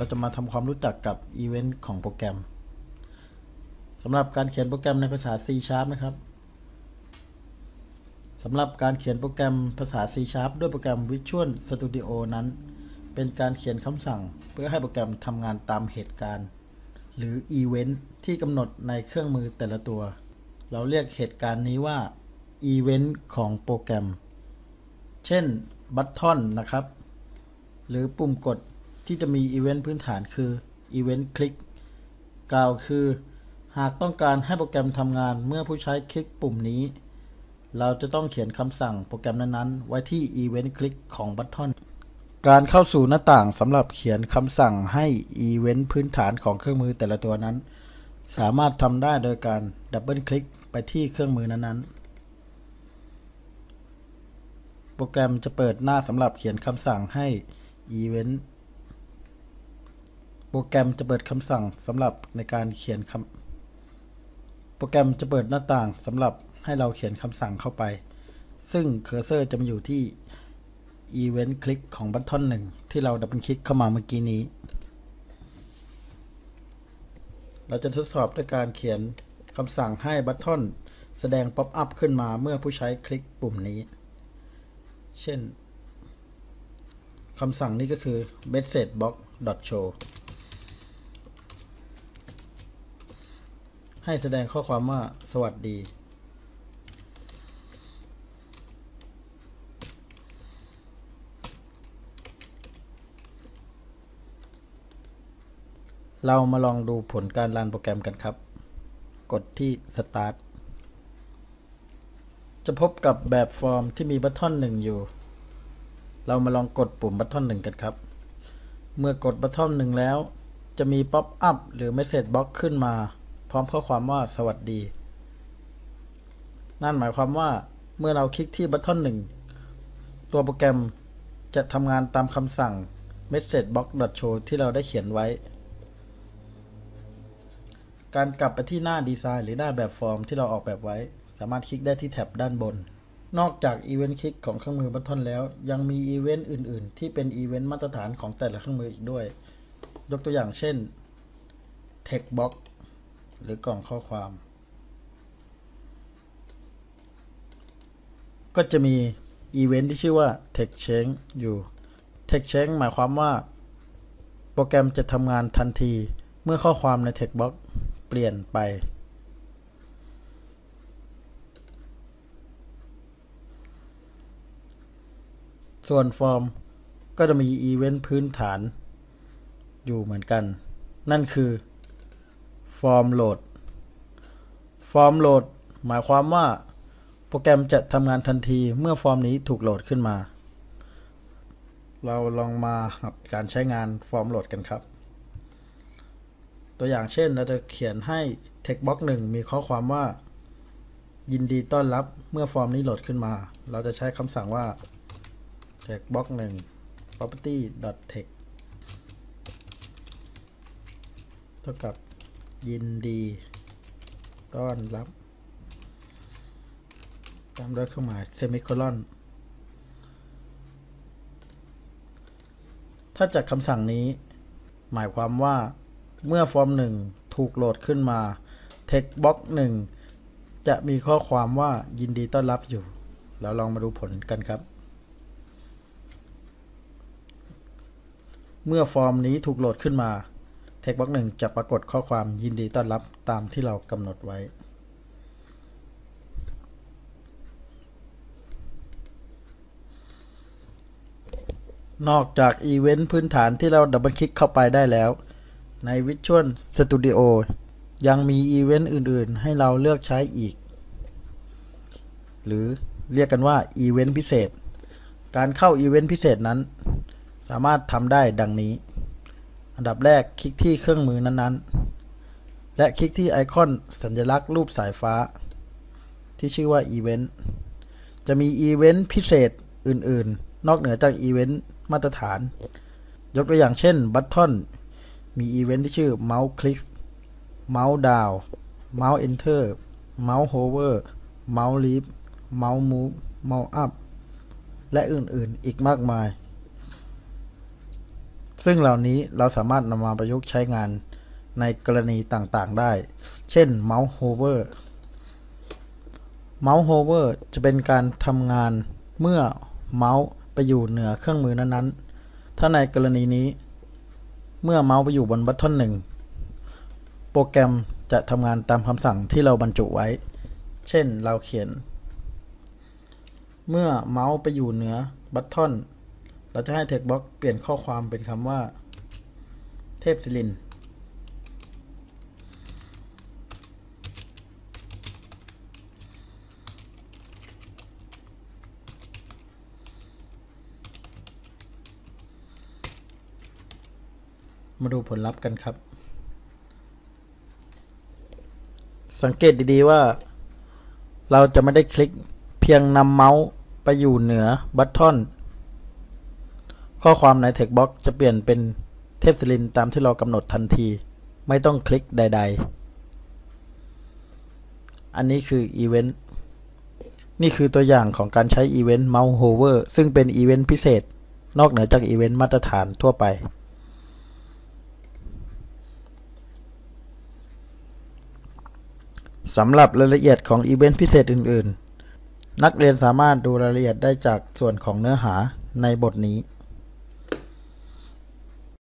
เราจะมาทำความรู้จักกับอีเวนต์ของโปรแกรมสำหรับการเขียนโปรแกรมในภาษา C Sharp นะครับสำหรับการเขียนโปรแกรมภาษา C Sharp ด้วยโปรแกรม Visual Studio นั้น เป็นการเขียนคำสั่งเพื่อให้โปรแกรมทำงานตามเหตุการณ์ หรืออีเวนต์ที่กำหนดในเครื่องมือแต่ละตัว เราเรียกเหตุการณ์นี้ว่าอีเวนต์ของโปรแกรม เช่นบัตทอนนะครับ หรือปุ่มกด ที่จะมีอีเวนต์พื้นฐานคืออีเวนต์คลิกกล่าวคือ หากต้องการให้โปรแกรมทำงานเมื่อผู้ใช้คลิกปุ่มนี้ เราจะต้องเขียนคำสั่งโปรแกรมนั้นๆ ไว้ที่อีเวนต์คลิกของบัตทอนการเข้าสู่หน้าต่างสำหรับเขียนคำสั่งให้อีเวนต์พื้นฐานของเครื่องมือแต่ละตัวนั้น สามารถทำได้โดยการดับเบิลคลิกไปที่เครื่องมือนั้นๆ โปรแกรมจะเปิดหน้าสำหรับเขียนคำสั่งให้อีเวนต์ โปรแกรมจะเปิดคำสั่งสำหรับในการเขียนคำโปรแกรมจะเปิดหน้าต่างสำหรับให้เราเขียนคำสั่งเข้าไป ซึ่งเคอร์เซอร์จะมาอยู่ที่ Event คลิกของบัตทอนหนึ่งที่เราดับเบิลคลิกเข้ามาเมื่อกี้นี้ เราจะทดสอบด้วยการเขียนคำสั่งให้บัตทอนแสดงป๊อปอัพขึ้นมาเมื่อผู้ใช้คลิกปุ่มนี้ เช่นคำสั่งนี้ก็คือ message box show ให้แสดงข้อความว่าสวัสดี เรามาลองดูผลการรันโปรแกรมกันครับ กดที่ Start จะพบกับแบบฟอร์มที่มีบัตทอนหนึ่งอยู่ เรามาลองกดปุ่มบัตทอนหนึ่งกันครับ เมื่อกดบัตทอนหนึ่งแล้ว จะมีป๊อปอัพหรือ Message Box ขึ้นมา พร้อมข้อความว่าสวัสดี นั่นหมายความว่าเมื่อเราคลิกที่บัตทอนหนึ่งตัวโปรแกรมจะทำงานตามคำสั่ง message box show ที่เราได้เขียนไว้ การกลับไปที่หน้าดีไซน์หรือหน้าแบบฟอร์มที่เราออกแบบไว้ สามารถคลิกได้ที่แท็บด้านบน นอกจากอีเวนต์คลิกของเครื่องมือบัตทอนแล้ว ยังมีอีเวนต์อื่น ๆ ที่เป็นอีเวนต์มาตรฐานของแต่ละเครื่องมืออีกด้วย ยกตัวอย่างเช่น text box หรือกล่องข้อความ ก็จะมีอีเวนต์ที่ชื่อว่า text change อยู่ text change หมายความว่า โปรแกรมจะทำงานทันทีเมื่อข้อความใน text box เปลี่ยนไป ส่วนฟอร์มก็จะมีอีเวนต์พื้นฐานอยู่เหมือนกัน นั่นคือ ฟอร์มโหลดฟอร์มโหลดหมายความว่าโปรแกรมจะทำงานทันทีเมื่อฟอร์มนี้ถูกโหลดขึ้นมา เราลองมาหัดการใช้งานฟอร์มโหลดกันครับ ตัวอย่างเช่นเราจะเขียนให้ text box 1 มีข้อความว่า ยินดีต้อนรับเมื่อฟอร์มนี้โหลดขึ้นมา เราจะใช้คำสั่งว่า text box 1 property text เท่ากับ ยินดีต้อนรับ ตามด้วยเครื่องหมายเซมิโคลอน ถ้าจากคำสั่งนี้ หมายความว่าเมื่อฟอร์มหนึ่งถูกโหลดขึ้นมา text box 1จะมีข้อความว่ายินดีต้อนรับอยู่ แล้วลองมาดูผลกันครับ เมื่อฟอร์มนี้ถูกโหลดขึ้นมา text box 1จะปรากฏข้อความยินดีต้อนรับตามที่เรากำหนดไว้ นอกจากอีเวนต์พื้นฐานที่เราดับเบิลคลิกเข้าไปได้แล้ว ใน Visual Studio ยังมีอีเวนต์อื่นๆ ให้เราเลือกใช้อีก หรือเรียกกันว่าอีเวนต์พิเศษ การเข้าอีเวนต์พิเศษนั้น สามารถทำได้ดังนี้ อันดับแรกคลิกที่เครื่องมือนั้นๆ และคลิกที่ไอคอนสัญลักษณ์รูปสายฟ้า ที่ชื่อว่าอีเวนต์จะมีอีเวนต์พิเศษอื่นๆ นอกเหนือจากอีเวนต์มาตรฐาน ยกตัวอย่างเช่นบัตทอนมีอีเวนต์ที่ชื่อเมาส์คลิกเมาส์ดาวเมาส์เอนเตอร์เมาส์โฮเวอร์เมาส์ลีฟเมาส์มูฟเมาส์อัพและอื่นๆ อีกมากมาย ซึ่งเหล่านี้เราสามารถนำมาประยุกต์ใช้งานในกรณีต่างๆได้ เช่นเมาส์โฮเวอร์เมาส์โฮเวอร์จะเป็นการทำงานเมื่อเมาส์ไปอยู่เหนือเครื่องมือนั้นๆ ถ้าในกรณีนี้ เมื่อเมาส์ไปอยู่บนบัตทอนหนึ่งโปรแกรมจะทำงานตามคำสั่งที่เราบรรจุไว้ เช่นเราเขียน เมื่อเมาส์ไปอยู่เหนือบัตทอน เราจะให้ text box เปลี่ยนข้อความเป็นคำว่า เทพศิริน มาดูผลลัพธ์กันครับ สังเกตดีๆว่า เราจะไม่ได้คลิกเพียงนำเมาส์ไปอยู่เหนือบัตทอน ข้อความใน text box จะเปลี่ยนเป็นเทพศิรินตามที่เรากำหนดทันที ไม่ต้องคลิกใด ๆ อันนี้คืออีเวนต์นี่คือตัวอย่างของการใช้อีเวนต์ Mouse Hover ซึ่งเป็นอีเวนต์พิเศษ นอกเหนือจากอีเวนต์มาตรฐานทั่วไป สำหรับรายละเอียดของอีเวนต์พิเศษอื่น ๆ นักเรียนสามารถดูรายละเอียดได้จากส่วนของเนื้อหาในบทนี้